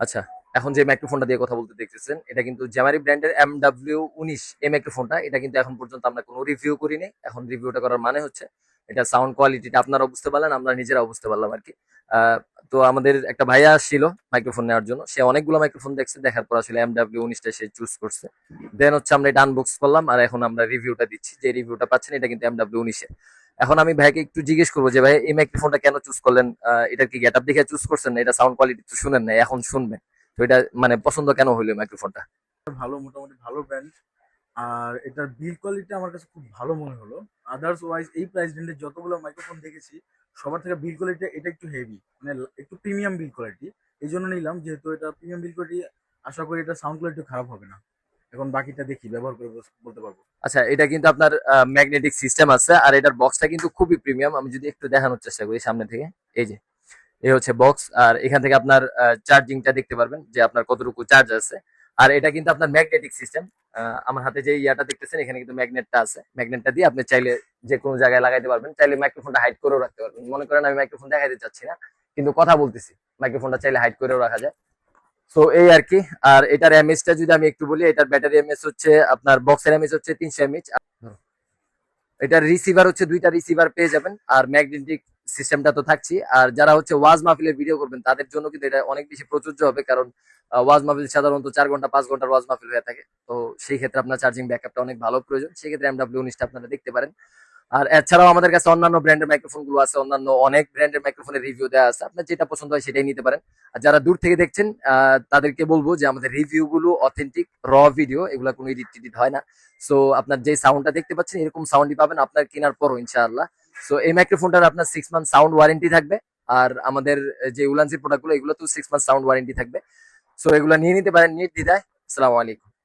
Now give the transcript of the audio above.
আচ্ছা এখন যে মাইক্রোফোনটা দিয়ে কথা বলতে দেখতেছেন, এটা কিন্তু জ্যামারি ব্র্যান্ডের এম ডাব্লিউ উনিশ এই মাইক্রোফোনটা এটা কিন্তু এখন পর্যন্ত আমরা কোনো রিভিউ করিনি। এখন রিভিউটা করার মানে হচ্ছে, এটা সাউন্ড কোয়ালিটিটা আপনারা বুঝতে পারলেন, আমরা নিজেরা বুঝতে পারলাম আর কি। তো আমাদের একটা ভাইয়া আসছিল মাইক্রোফোন নেওয়ার জন্য, সে অনেকগুলো মাইক্রোফোন দেখছে, দেখার পর আসলে এম ডাব্লিউ উনিশটা সে চুজ করছে। দেন হচ্ছে আমরা এটা আনবক্স করলাম, আর এখন আমরা রিভিউটা দিচ্ছি। যে রিভিউটা পাচ্ছেন, এটা কিন্তু এম ডাব্লিউ উনিশে। এখন আমি ভাইকে একটু জিজ্ঞেস করব যে, ভাই, এই মাইক্রোফোনটা কেন চুজ করলেন? এটা কি গেট আপ দেখে চুজ করছেন? এটা সাউন্ড কোয়ালিটি তো শুনেন না এখন শুনবেন। তো এটা মানে পছন্দ কেন হইল মাইক্রোফোনটা ভালো, মোটামুটি ভালো ব্র্যান্ড আর এটার বিল কোয়ালিটি আমার কাছে খুব ভালো মনে হলো। আদার্স ওয়াইজ এই প্রাইস রেঞ্জে যতগুলো মাইক্রোফোন দেখেছি, সবার থেকে বিল কোয়ালিটি এটা একটু হেভি মানে একটু প্রিমিয়াম বিল কোয়ালিটি এই জন্য নিলাম, যেহেতু এটা প্রিমিয়াম বিল কোয়ালিটি আশা করি এটা সাউন্ড কোয়ালিটি খারাপ হবে না। এখন বাকিটা দেখি, ব্যবহার করে বলতে পারব। আচ্ছা এটা কিন্তু আপনার ম্যাগনেটিক সিস্টেম আছে, আর এটার বক্সটা কিন্তু খুবই প্রিমিয়াম আমি যদি একটু দেখানোর চেষ্টা করি সামনে থেকে, এই যে, এই হচ্ছে বক্স আর এখান থেকে আপনার চার্জিংটা দেখতে পারবেন, যে আপনার কতটুকু চার্জ আছে। আর এটা কিন্তু আপনার ম্যাগনেটিক সিস্টেম আমার হাতে যে ইয়াটা দেখতেছেন, এখানে কিন্তু ম্যাগনেটটা আছে। ম্যাগনেটটা দিয়ে আপনি চাইলে যে কোনো জায়গায় লাগাইতে পারবেন, চাইলে মাইক্রোফোনটা হাইড করেও রাখতে পারবেন। মনে করেন আমি মাইক্রোফোন দেখাইতে চাচ্ছি না, কিন্তু কথা বলতেছি। মাইক্রোফোনটা চাইলে হাইড করেও রাখা যায়। তো এই আর কি। আর এটার এমএসটা যদি আমি একটু বলি, এটার ব্যাটারি এমএস হচ্ছে আপনার বক্সের এমএস হচ্ছে তিনশো এমএচ এটার রিসিভার হচ্ছে দুইটা রিসিভার পেয়ে যাবেন। আর ম্যাগনেটিক সিস্টেমটা তো থাকছি আর যারা হচ্ছে ওয়াজ মাহফিলের ভিডিও করবেন, তাদের জন্য কিন্তু এটা অনেক বেশি প্রযোজ্য হবে। কারণ ওয়াজ মাহফিল সাধারণত চার ঘণ্টা, পাঁচ ঘণ্টার ওয়াজ মাহফিল হয়ে থাকে। তো সেই ক্ষেত্রে আপনার চার্জিং ব্যাকআপটা অনেক ভালো প্রয়োজন। সেই ক্ষেত্রে এমডাব্লিউ উনিশটা আপনারা দেখতে পারেন। আর এছাড়াও আমাদের কাছে অন্যান্য ব্র্যান্ডের মাইক্রোফোনগুলো আছে, অন্যান্য অনেক ব্র্যান্ডের মাইক্রোফোনের রিভিউ দেওয়া আছে। আপনার যেটা পছন্দ হয় সেটাই নিতে পারেন। আর যারা দূর থেকে দেখছেন তাদেরকে বলব যে আমাদের রিভিউ গুলো অথেন্টিক র ভিডিও এগুলো কোনো এডিট টিডিট হয় না। সো আপনার যে সাউন্ডটা দেখতে পাচ্ছেন, এরকম সাউন্ডই পাবেন আপনার কেনার পরও, ইনশাআল্লাহ। সো এই মাইক্রোফোনটার আপনার সিক্স মান্থ সাউন্ড ওয়ারেন্টি থাকবে। আর আমাদের যে উলান্সির প্রোডাক্টগুলো এগুলো তো সিক্স মান্থ সাউন্ড ওয়ারেন্টি থাকবে। সো এগুলো নিয়ে নিতে পারেন নিয়ে দিদায় আসসালামু আলাইকুম।